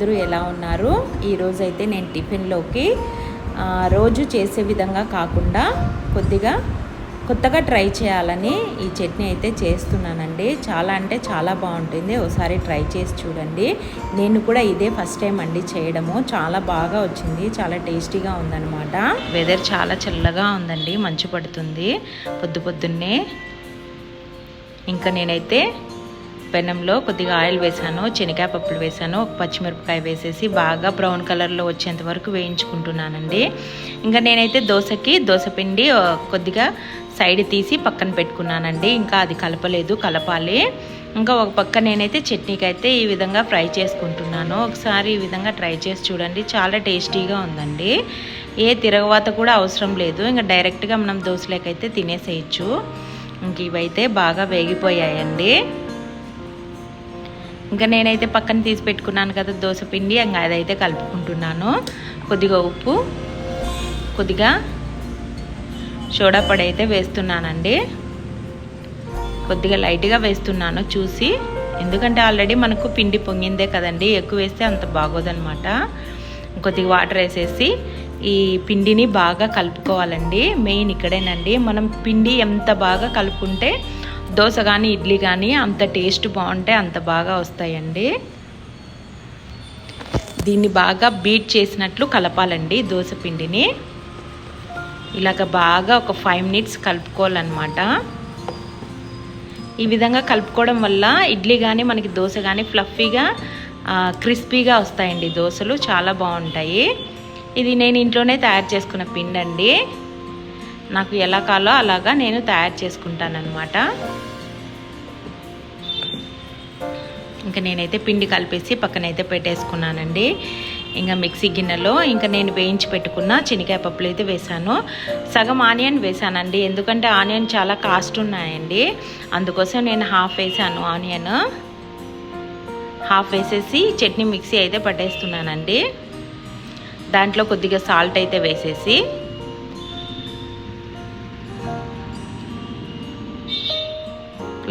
అందరూ ఎలా ఉన్నారు? ఈరోజు అయితే నేను టిఫిన్లోకి రోజు చేసే విధంగా కాకుండా కొద్దిగా కొత్తగా ట్రై చేయాలని ఈ చట్నీ అయితే చేస్తున్నానండి. చాలా అంటే చాలా బాగుంటుంది. ఒకసారి ట్రై చేసి చూడండి. నేను కూడా ఇదే ఫస్ట్ టైం అండి చేయడము. చాలా బాగా వచ్చింది. చాలా టేస్టీగా ఉందన్నమాట. వెదర్ చాలా చల్లగా ఉందండి. మంచు పడుతుంది. పొద్దు పొద్దున్నే. ఇంకా నేనైతే పెనంలో కొద్దిగా ఆయిల్ వేసాను శనగకాయ పప్పులు వేసాను ఒక పచ్చిమిరపకాయ వేసేసి బాగా బ్రౌన్ కలర్లో వచ్చేంత వరకు వేయించుకుంటున్నానండి. ఇంకా నేనైతే దోశకి దోశ పిండి కొద్దిగా సైడ్ తీసి పక్కన పెట్టుకున్నానండి. ఇంకా అది కలపలేదు కలపాలి. ఇంకా ఒక పక్క నేనైతే చట్నీకి అయితే ఈ విధంగా ఫ్రై చేసుకుంటున్నాను. ఒకసారి ఈ విధంగా ట్రై చేసి చూడండి చాలా టేస్టీగా ఉందండి. ఏ తిరగవాత కూడా అవసరం లేదు. ఇంకా డైరెక్ట్గా మనం దోశలేకైతే తినేసేయచ్చు. ఇంక ఇవైతే బాగా వేగిపోయాయండి. ఇంకా నేనైతే పక్కన తీసి పెట్టుకున్నాను కదా దోశ పిండి ఇంకా అదైతే కలుపుకుంటున్నాను. కొద్దిగా ఉప్పు కొద్దిగా సోడా పొడి అయితే వేస్తున్నానండి. కొద్దిగా లైట్గా వేస్తున్నాను చూసి. ఎందుకంటే ఆల్రెడీ మనకు పిండి పొంగిందే కదండి ఎక్కువ వేస్తే అంత బాగోదనమాట కొద్దిగా వాటర్ వేసేసి ఈ పిండిని బాగా కలుపుకోవాలండి. మెయిన్ ఇక్కడేనండి. మనం పిండి ఎంత బాగా కలుపుకుంటే దోశ కానీ ఇడ్లీ కానీ అంత టేస్ట్ బాగుంటే అంత బాగా వస్తాయండి. దీన్ని బాగా బీట్ చేసినట్లు కలపాలండి దోశ పిండిని. ఇలాగ బాగా ఒక ఫైవ్ మినిట్స్ కలుపుకోవాలన్నమాట. ఈ విధంగా కలుపుకోవడం వల్ల ఇడ్లీ కానీ మనకి దోశ కానీ ఫ్లఫీగా క్రిస్పీగా వస్తాయండి దోశలు. చాలా బాగుంటాయి. ఇది నేను ఇంట్లోనే తయారు చేసుకున్న పిండి అండి నాకు ఎలా కాలో అలాగా నేను తయారు చేసుకుంటానమాట ఇంకా నేనైతే పిండి కలిపేసి పక్కనైతే పెట్టేసుకున్నానండి. ఇంకా మిక్సీ గిన్నెలో ఇంకా నేను వేయించి పెట్టుకున్న శనగకాయ పప్పులు అయితే వేసాను సగం ఆనియన్ వేశానండి. ఎందుకంటే ఆనియన్ చాలా కాస్ట్ ఉన్నాయండి. అందుకోసం నేను హాఫ్ వేసాను ఆనియన్. హాఫ్ వేసేసి చట్నీ మిక్సీ అయితే పట్టేస్తున్నానండి. దాంట్లో కొద్దిగా సాల్ట్ అయితే వేసేసి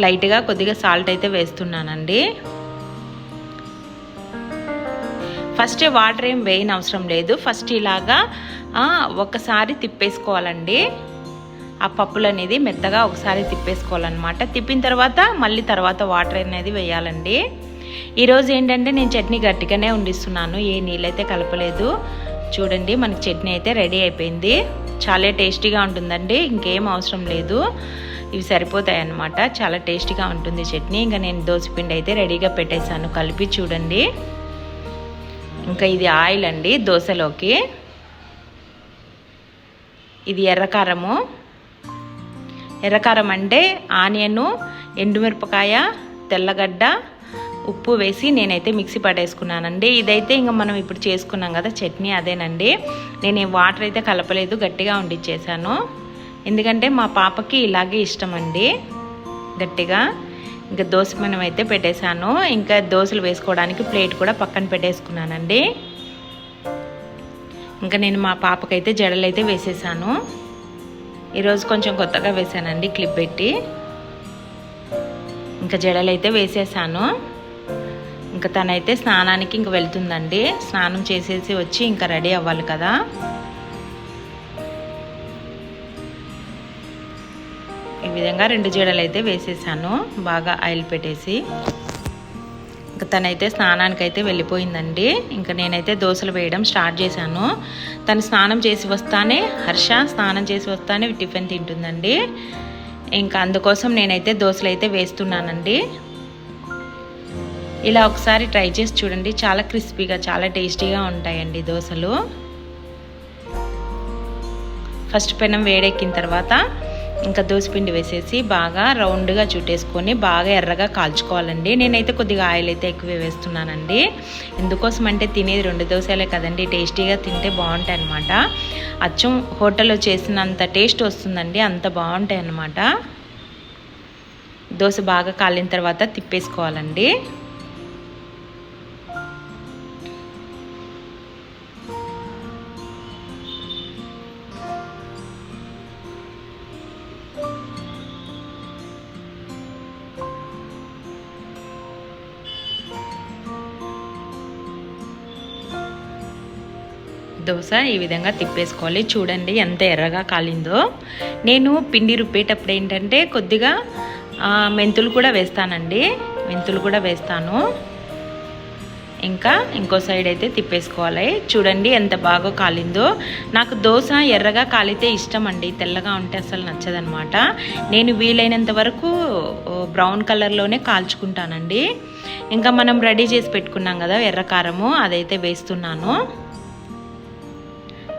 లైట్గా కొద్దిగా సాల్ట్ అయితే వేస్తున్నానండి. ఫస్ట్ వాటర్ ఏం వేయని అవసరం లేదు. ఫస్ట్ ఇలాగా ఒకసారి తిప్పేసుకోవాలండి. ఆ పప్పులు అనేది మెత్తగా ఒకసారి తిప్పేసుకోవాలన్నమాట. తిప్పిన తర్వాత మళ్ళీ తర్వాత వాటర్ అనేది వేయాలండి. ఈరోజు ఏంటంటే నేను చట్నీ గట్టిగానే వండిస్తున్నాను. ఏ నీళ్ళైతే కలపలేదు. చూడండి మనకి చట్నీ అయితే రెడీ అయిపోయింది. చాలా టేస్టీగా ఉంటుందండి. ఇంకేం అవసరం లేదు. ఇవి సరిపోతాయి అన్నమాట. చాలా టేస్టీగా ఉంటుంది చట్నీ. ఇంకా నేను దోసపిండి అయితే రెడీగా పెట్టేశాను. కలిపి చూడండి. ఇంకా ఇది ఆయిల్ అండి దోశలోకి. ఇది ఎర్రకారము. ఎర్రకారం అంటే ఆనియను ఎండుమిరపకాయ తెల్లగడ్డ ఉప్పు వేసి నేనైతే మిక్సీ పట్టేసుకున్నానండి. ఇదైతే ఇంకా మనం ఇప్పుడు చేసుకున్నాం కదా చట్నీ అదేనండి. నేను వాటర్ అయితే కలపలేదు గట్టిగా వండిచ్చేసాను ఎందుకంటే మా పాపకి ఇలాగే ఇష్టం అండి గట్టిగా ఇంకా దోశ మనం అయితే పెట్టేశాను. ఇంకా దోశలు వేసుకోవడానికి ప్లేట్ కూడా పక్కన పెట్టేసుకున్నానండి. ఇంకా నేను మా పాపకైతే జడలు అయితే వేసేసాను. ఈరోజు కొంచెం కొత్తగా వేసానండి క్లిప్ పెట్టి. ఇంకా జడలు అయితే వేసేసాను. ఇంకా తనైతే స్నానానికి ఇంక వెళ్తుందండి. స్నానం చేసేసి వచ్చి ఇంకా రెడీ అవ్వాలి కదా. విధంగా రెండు జడలు అయితే వేసేసాను. బాగా ఆయిల్ పెట్టేసి. ఇంకా తనైతే స్నానానికి అయితే వెళ్ళిపోయిందండి. ఇంకా నేనైతే దోశలు వేయడం స్టార్ట్ చేశాను. తను స్నానం చేసి వస్తానే హర్ష స్నానం చేసి వస్తానే టిఫిన్ తింటుందండి. ఇంకా అందుకోసం నేనైతే దోశలు అయితే వేస్తున్నానండి. ఇలా ఒకసారి ట్రై చేసి చూడండి. చాలా క్రిస్పీగా చాలా టేస్టీగా ఉంటాయండి దోశలు. ఫస్ట్ పెనం వేడెక్కిన తర్వాత ఇంకా దోసపిండి వేసేసి బాగా రౌండ్గా చుట్టేసుకొని బాగా ఎర్రగా కాల్చుకోవాలండి. నేనైతే కొద్దిగా ఆయిల్ అయితే ఎక్కువ వేస్తున్నానండి. ఎందుకోసం అంటే తినేది రెండు దోశలే కదండి. టేస్టీగా తింటే బాగుంటాయి అనమాట అచ్చం హోటల్లో చేసినంత టేస్ట్ వస్తుందండి. అంత బాగుంటాయి అన్నమాట దోశ బాగా కాలిన తర్వాత తిప్పేసుకోవాలండి. దోశ ఈ విధంగా తిప్పేసుకోవాలి. చూడండి ఎంత ఎర్రగా కాలిందో. నేను పిండి రుబ్బేటప్పుడు ఏంటంటే కొద్దిగా మెంతులు కూడా వేస్తానండి. మెంతులు కూడా వేస్తాను. ఇంకా ఇంకో సైడ్ అయితే తిప్పేసుకోవాలి. చూడండి ఎంత బాగా కాలిందో. నాకు దోశ ఎర్రగా కాలితే ఇష్టం అండి తెల్లగా ఉంటే అసలు నచ్చదనమాట. నేను వీలైనంత వరకు బ్రౌన్ కలర్లోనే కాల్చుకుంటానండి. ఇంకా మనం రెడీ చేసి పెట్టుకున్నాం కదా ఎర్రకారము అదైతే వేస్తున్నాను.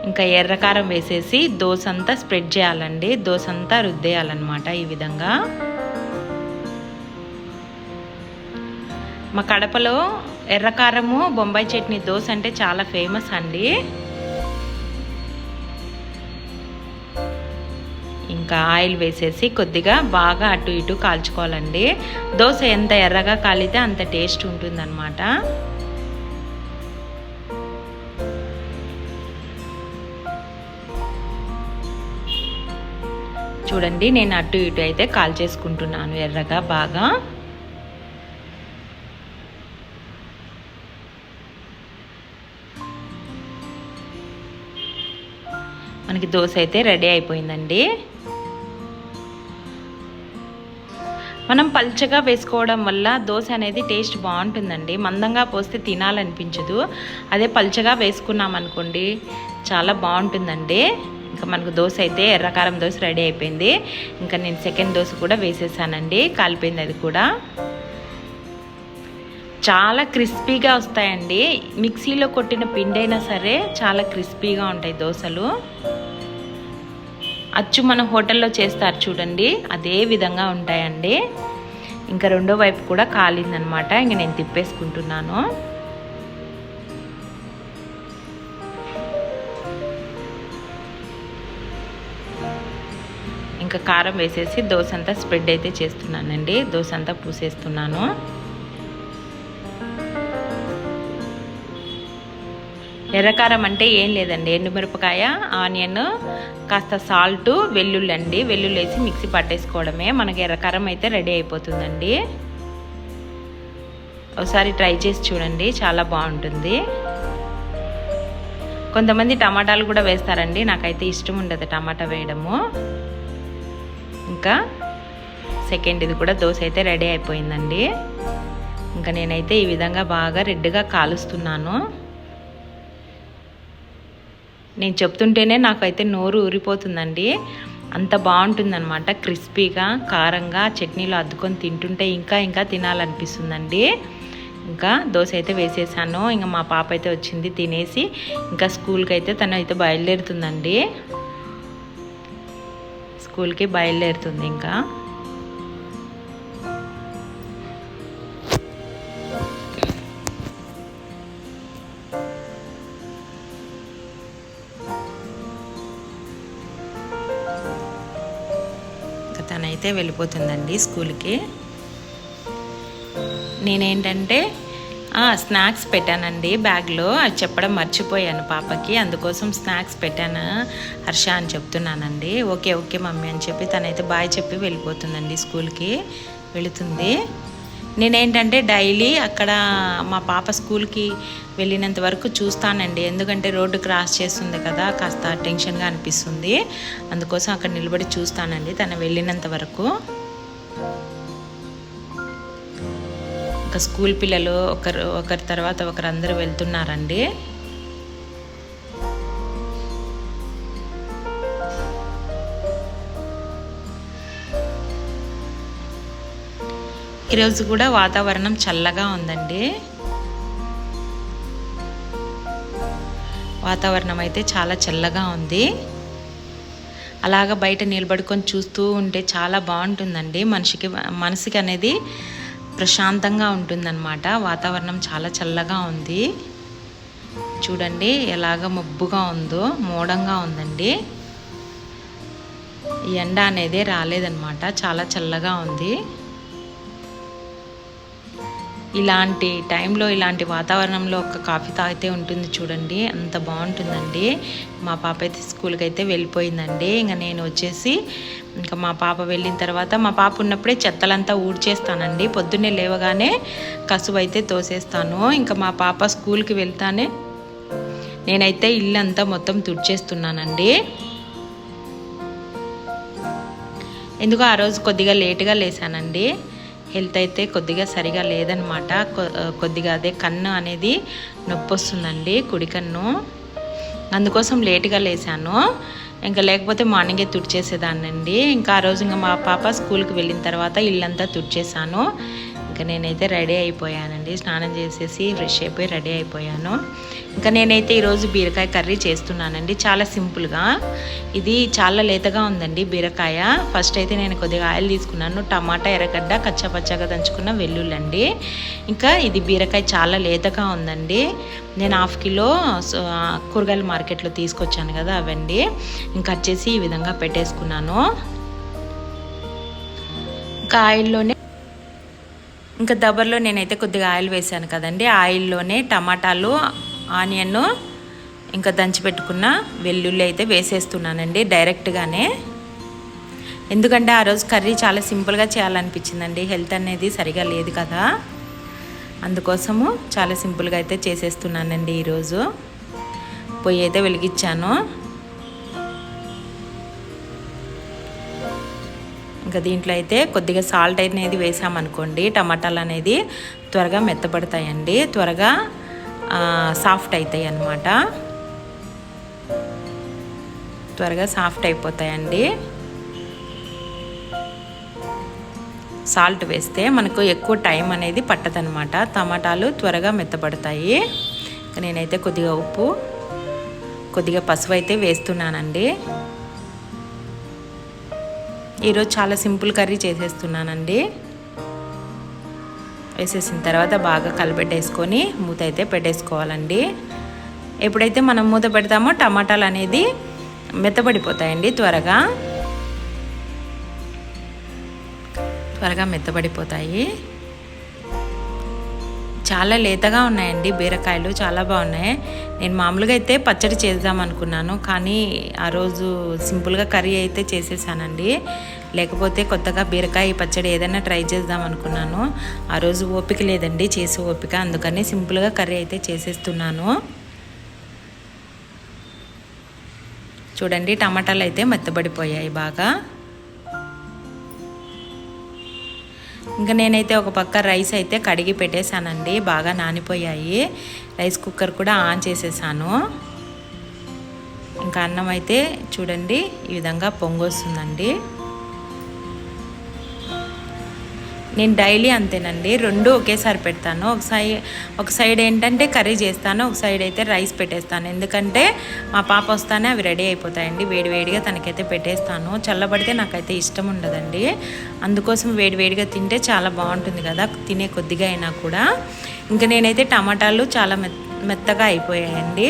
ఇంకా ఎర్రకారం వేసేసి దోశ అంతా స్ప్రెడ్ చేయాలండి. దోశ అంతా రుద్దేయాలన్నమాట ఈ విధంగా. మా కడపలో ఎర్రకారము బొంబాయి చట్నీ దోశ అంటే చాలా ఫేమస్ అండి. ఇంకా ఆయిల్ వేసేసి కొద్దిగా బాగా అటు ఇటు కాల్చుకోవాలండి. దోశ ఎంత ఎర్రగా కాలితే అంత టేస్ట్ ఉంటుందన్నమాట. చూడండి నేను అటు ఇటు అయితే కాల్ చేసుకుంటున్నాను ఎర్రగా బాగా. మనకి దోశ అయితే రెడీ అయిపోయిందండి. మనం పల్చగా వేసుకోవడం వల్ల దోశ అనేది టేస్ట్ బాగుంటుందండి. మందంగా పోస్తే తినాలనిపించదు. అదే పల్చగా వేసుకున్నాం అనుకోండి చాలా బాగుంటుందండి. ఇంకా మనకు దోశ అయితే ఎర్రకారం దోశ రెడీ అయిపోయింది. ఇంకా నేను సెకండ్ దోశ కూడా వేసేసానండి. కాలిపోయింది అది కూడా. చాలా క్రిస్పీగా వస్తాయండి. మిక్సీలో కొట్టిన పిండి అయినా సరే చాలా క్రిస్పీగా ఉంటాయి దోశలు. అచ్చు మన హోటల్లో చేస్తారు చూడండి. అదే విధంగా ఉంటాయండి. ఇంకా రెండో వైపు కూడా కాలిందనమాట. ఇంక నేను తిప్పేసుకుంటున్నాను. ఇంకా కారం వేసేసి దోశ అంతా స్ప్రెడ్ అయితే చేస్తున్నానండి. దోశ అంతా పూసేస్తున్నాను. ఎర్రకారం అంటే ఏం లేదండి. ఎండుమిరపకాయ ఆనియన్ కాస్త సాల్ట్ వెల్లుల్లి అండి. వెల్లుల్లి వేసి మిక్సీ పట్టేసుకోవడమే. మనకి ఎర్రకారం అయితే రెడీ అయిపోతుందండి. ఒకసారి ట్రై చేసి చూడండి. చాలా బాగుంటుంది. కొంతమంది టమాటాలు కూడా వేస్తారండి. నాకైతే ఇష్టం ఉండదు టమాటా వేయడము. ఇంకా సెకండ్ ఇది కూడా దోశ అయితే రెడీ అయిపోయిందండి. ఇంకా నేనైతే ఈ విధంగా బాగా రెడ్గా కాలుస్తున్నాను. నేను చెప్తుంటేనే నాకైతే నోరు ఊరిపోతుందండి. అంత బాగుంటుందన్నమాట క్రిస్పీగా కారంగా చట్నీలో అద్దుకొని తింటుంటే ఇంకా ఇంకా తినాలనిపిస్తుందండి. ఇంకా దోశ అయితే వేసేసాను. ఇంకా మా పాప అయితే వచ్చింది తినేసి ఇంకా స్కూల్కి అయితే తను అయితే బయలుదేరుతుందండి. స్కూల్కి బయలుదేరుతుంది ఇంకా. ఇంకా తనైతే వెళ్ళిపోతుందండి స్కూల్కి. నేనేంటంటే స్నాక్స్ పెట్టానండి బ్యాగ్లో. అది చెప్పడం మర్చిపోయాను పాపకి. అందుకోసం స్నాక్స్ పెట్టాను. హర్ష అని చెప్తున్నానండి. ఓకే ఓకే మమ్మీ అని చెప్పి తనైతే బాయ్ చెప్పి వెళ్ళిపోతుందండి స్కూల్కి. వెళుతుంది. నేనేంటంటే డైలీ అక్కడ మా పాప స్కూల్కి వెళ్ళినంత వరకు చూస్తానండి. ఎందుకంటే రోడ్డు క్రాస్ చేస్తుంది కదా కాస్త టెన్షన్గా అనిపిస్తుంది. అందుకోసం అక్కడ నిలబడి చూస్తానండి తను వెళ్ళినంత వరకు. ఒక స్కూల్ పిల్లలు ఒకరు ఒకరి తర్వాత ఒకరు అందరూ వెళ్తున్నారండి. ఈరోజు కూడా వాతావరణం చల్లగా ఉందండి. వాతావరణం అయితే చాలా చల్లగా ఉంది. అలాగ బయట నిలబడుకొని చూస్తూ ఉంటే చాలా బాగుంటుందండి. మనిషికి మనసుకి అనేది ప్రశాంతంగా ఉంటుందన్నమాట. వాతావరణం చాలా చల్లగా ఉంది. చూడండి ఎలాగ మబ్బుగా ఉందో మోడంగా ఉందండి. ఎండ అనేది రాలేదన్నమాట. చాలా చల్లగా ఉంది. ఇలాంటి టైంలో ఇలాంటి వాతావరణంలో ఒక కాఫీ తాగితే ఉంటుంది చూడండి. అంత బాగుంటుందండి. మా పాప అయితే స్కూల్కి అయితే వెళ్ళిపోయిందండి. ఇంకా నేను వచ్చేసి ఇంకా మా పాప వెళ్ళిన తర్వాత మా పాప ఉన్నప్పుడే చెత్తలంతా ఊడ్చేస్తానండి. పొద్దున్నే లేవగానే కసువు అయితే తోసేస్తాను. ఇంకా మా పాప స్కూల్కి వెళ్తానే నేనైతే ఇల్లు అంతా మొత్తం తుడిచేస్తున్నానండి. ఎందుకో ఆ రోజు కొద్దిగా లేటుగా లేసానండి. హెల్త్ అయితే కొద్దిగా సరిగా లేదనమాట. కొ- కొద్దిగా అదే కన్ను అనేది నొప్పి వస్తుందండి కుడి కన్ను అందుకోసం లేటుగా లేశాను ఇంకా లేకపోతే మార్నింగే తుడిచేసేదాన్నండి. ఇంకా ఆ రోజు ఇంకా మా పాప స్కూల్కి వెళ్ళిన తర్వాత ఇల్లంతా తుడిచేసాను ఇంకా నేనైతే రెడీ అయిపోయానండి. స్నానం చేసేసి ఫ్రెష్ అయిపోయి రెడీ అయిపోయాను. ఇంకా నేనైతే ఈరోజు బీరకాయ కర్రీ చేస్తున్నానండి. చాలా సింపుల్గా. ఇది చాలా లేతగా ఉందండి బీరకాయ. ఫస్ట్ అయితే నేను కొద్దిగా ఆయిల్ తీసుకున్నాను. టమాటా ఎర్రగడ్డ కచ్చపచ్చగా దంచుకున్న వెల్లుల్లి అండి ఇంకా ఇది బీరకాయ చాలా లేతగా ఉందండి. నేను హాఫ్ కిలో కూరగాయల మార్కెట్లో తీసుకొచ్చాను కదా అవండి. ఇంకా వచ్చేసి ఈ విధంగా పెట్టేసుకున్నాను. ఇంకా ఆయిల్లోనే ఇంకా దబర్లో నేనైతే కొద్దిగా ఆయిల్ వేసాను కదండి. ఆయిల్లోనే టమాటాలు ఆనియన్ ఇంకా దంచి పెట్టుకున్న వెల్లుల్లి అయితే వేసేస్తున్నానండి డైరెక్ట్గానే. ఎందుకంటే ఆ రోజు కర్రీ చాలా సింపుల్గా చేయాలనిపించిందండి. హెల్త్ అనేది సరిగా లేదు కదా. అందుకోసము చాలా సింపుల్గా అయితే చేసేస్తున్నానండి ఈరోజు. పొయ్యి అయితే వెలిగించాను. ఇంకా దీంట్లో అయితే కొద్దిగా సాల్ట్ అనేది వేసామనుకోండి టమాటాలు అనేది త్వరగా మెత్తబడతాయండి. త్వరగా సాఫ్ట్ అవుతాయి అన్నమాట త్వరగా సాఫ్ట్ అయిపోతాయండి. సాల్ట్ వేస్తే మనకు ఎక్కువ టైం అనేది పట్టదనమాట టమాటాలు త్వరగా మెత్తబడతాయి. నేనైతే కొద్దిగా ఉప్పు కొద్దిగా పసుపు అయితే వేస్తున్నానండి. ఈరోజు చాలా సింపుల్ కర్రీ చేసేస్తున్నానండి. వేసేసిన తర్వాత బాగా కలిపెట్టేసుకొని మూత అయితే పెట్టేసుకోవాలండి. ఎప్పుడైతే మనం మూత పెడతామో టమాటాలు అనేది మెత్తబడిపోతాయండి త్వరగా. త్వరగా మెత్తబడిపోతాయి. చాలా లేతగా ఉన్నాయండి బీరకాయలు చాలా బాగున్నాయి. నేను మామూలుగా అయితే పచ్చడి చేద్దాం అనుకున్నాను కానీ ఆ రోజు సింపుల్గా కర్రీ అయితే చేసేసానండి. లేకపోతే కొత్తగా బీరకాయ పచ్చడి ఏదైనా ట్రై చేద్దాం అనుకున్నాను. ఆ రోజు ఓపిక లేదండి చేసే ఓపిక అందుకని సింపుల్గా కర్రీ అయితే చేసేస్తున్నాను. చూడండి టమాటాలు అయితే మెత్తబడిపోయాయి బాగా. ఇంకా నేనైతే ఒక పక్క రైస్ అయితే కడిగి పెట్టేశానండి బాగా నానిపోయాయి. రైస్ కుక్కర్ కూడా ఆన్ చేసేసాను. ఇంకా అన్నం అయితే చూడండి ఈ విధంగా పొంగొస్తుందండి. నేను డైలీ అంతేనండి రెండు ఒకేసారి పెడతాను. ఒక సైడ్ ఒక సైడ్ ఏంటంటే కర్రీ చేస్తాను ఒక సైడ్ అయితే రైస్ పెట్టేస్తాను. ఎందుకంటే మా పాప వస్తానే అవి రెడీ అయిపోతాయండి వేడివేడిగా తనకైతే పెట్టేస్తాను. చల్లబడితే నాకైతే ఇష్టం ఉండదండి. అందుకోసం వేడివేడిగా తింటే చాలా బాగుంటుంది కదా తినే కొద్దిగా అయినా కూడా. ఇంకా నేనైతే టమాటాలు చాలా మెత్తగా అయిపోయాయండి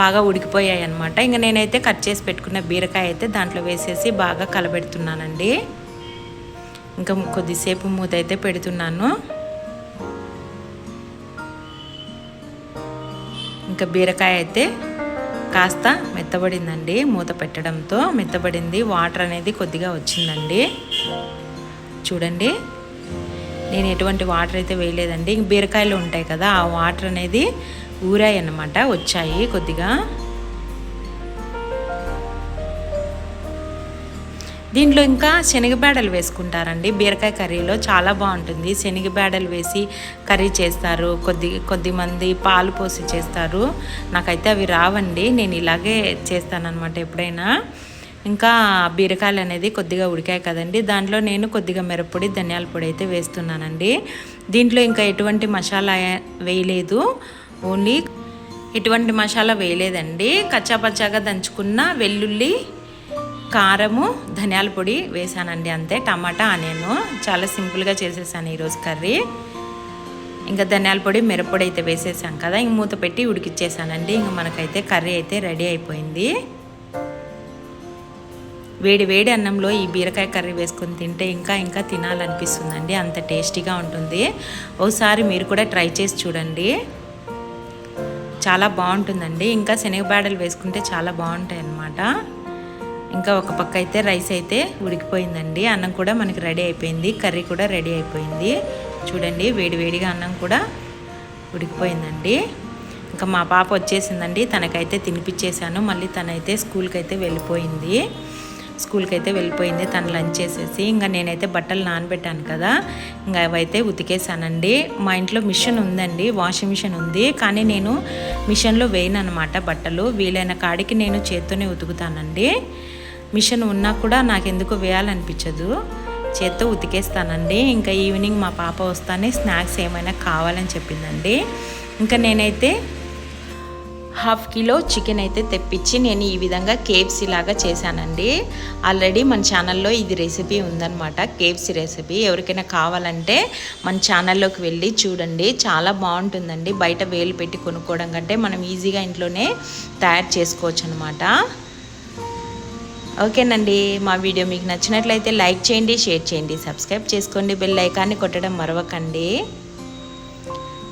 బాగా ఉడికిపోయాయి అనమాట ఇంకా నేనైతే కట్ చేసి పెట్టుకున్న బీరకాయ అయితే దాంట్లో వేసేసి బాగా కలబెడుతున్నానండి. ఇంకా కొద్దిసేపు మూత అయితే పెడుతున్నాను. ఇంకా బీరకాయ అయితే కాస్త మెత్తబడిందండి మూత పెట్టడంతో. మెత్తబడింది వాటర్ అనేది కొద్దిగా వచ్చిందండి. చూడండి నేను ఎటువంటి వాటర్ అయితే వేయలేదండి. బీరకాయలు ఉంటాయి కదా ఆ వాటర్ అనేది ఊరాయి అన్నమాట వచ్చాయి కొద్దిగా. దీంట్లో ఇంకా శనగబేడలు వేసుకుంటారండి. బీరకాయ కర్రీలో చాలా బాగుంటుంది. శనగబేడలు వేసి కర్రీ చేస్తారు. కొద్ది కొద్ది మంది పాలు పోసి చేస్తారు. నాకైతే అవి రావండి. నేను ఇలాగే చేస్తానన్నమాట ఎప్పుడైనా. ఇంకా బీరకాయలు అనేది కొద్దిగా ఉడికాయి కదండి. దాంట్లో నేను కొద్దిగా మిరప్పొడి ధనియాల పొడి అయితే వేస్తున్నానండి. దీంట్లో ఇంకా ఎటువంటి మసాలా వేయలేదు. ఓన్లీ ఎటువంటి మసాలా వేయలేదండి. కచ్చాపచ్చాగా దంచుకున్న వెల్లుల్లి కారము ధనియాల పొడి వేసానండి అంతే. టమాటా నేను చాలా సింపుల్గా చేసేసాను ఈరోజు కర్రీ. ఇంకా ధనియాల పొడి మిరప్పొడి అయితే వేసేసాం కదా. ఇంక మూత పెట్టి ఉడికిచ్చేసానండి. ఇంక మనకైతే కర్రీ అయితే రెడీ అయిపోయింది. వేడి వేడి అన్నంలో ఈ బీరకాయ కర్రీ వేసుకొని తింటే ఇంకా ఇంకా తినాలనిపిస్తుందండి. అంత టేస్టీగా ఉంటుంది. ఒకసారి మీరు కూడా ట్రై చేసి చూడండి. చాలా బాగుంటుందండి. ఇంకా శనగబాడలు వేసుకుంటే చాలా బాగుంటాయి అన్నమాట ఇంకా ఒక పక్క అయితే రైస్ అయితే ఉడికిపోయిందండి. అన్నం కూడా మనకి రెడీ అయిపోయింది. కర్రీ కూడా రెడీ అయిపోయింది. చూడండి వేడి వేడిగా అన్నం కూడా ఉడికిపోయిందండి. ఇంకా మా పాప వచ్చేసిందండి. తనకైతే తినిపించేశాను మళ్ళీ తనైతే స్కూల్కి అయితే వెళ్ళిపోయింది. స్కూల్కి అయితే వెళ్ళిపోయింది. తను లంచ్ చేసేసి ఇంకా నేనైతే బట్టలు నానబెట్టాను కదా. ఇంకా అవైతే ఉతికేసానండి. మా ఇంట్లో మిషన్ ఉందండి. వాషింగ్ మిషన్ ఉంది. కానీ నేను మిషన్లో వేయను అనమాట బట్టలు. వీలైన కాడికి నేను చేత్తోనే ఉతుకుతానండి. మిషన్ ఉన్నా కూడా నాకు ఎందుకు వేయాలనిపించదు. చేత్తో ఉతికేస్తానండి. ఇంకా ఈవినింగ్ మా పాప వస్తానే స్నాక్స్ ఏమైనా కావాలని చెప్పిందండి. ఇంకా నేనైతే హాఫ్ కిలో చికెన్ అయితే తెప్పించి నేను ఈ విధంగా కేఎఫ్సీ లాగా చేశానండి. ఆల్రెడీ మన ఛానల్లో ఇది రెసిపీ ఉందన్నమాట. KFC recipe. ఎవరికైనా కావాలంటే మన ఛానల్లోకి వెళ్ళి చూడండి. చాలా బాగుంటుందండి. బయట వేలు పెట్టి కొనుక్కోవడం కంటే మనం ఈజీగా ఇంట్లోనే తయారు చేసుకోవచ్చు అనమాట ఓకేనండి మా వీడియో మీకు నచ్చినట్లయితే లైక్ చేయండి షేర్ చేయండి సబ్స్క్రైబ్ చేసుకోండి బెల్ ఐకాన్ని కొట్టడం మరవకండి.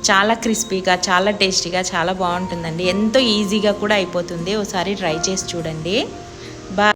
చాలా క్రిస్పీగా చాలా టేస్టీగా చాలా బాగుంటుందండి. ఎంతో ఈజీగా కూడా అయిపోతుంది. ఒకసారి ట్రై చేసి చూడండి.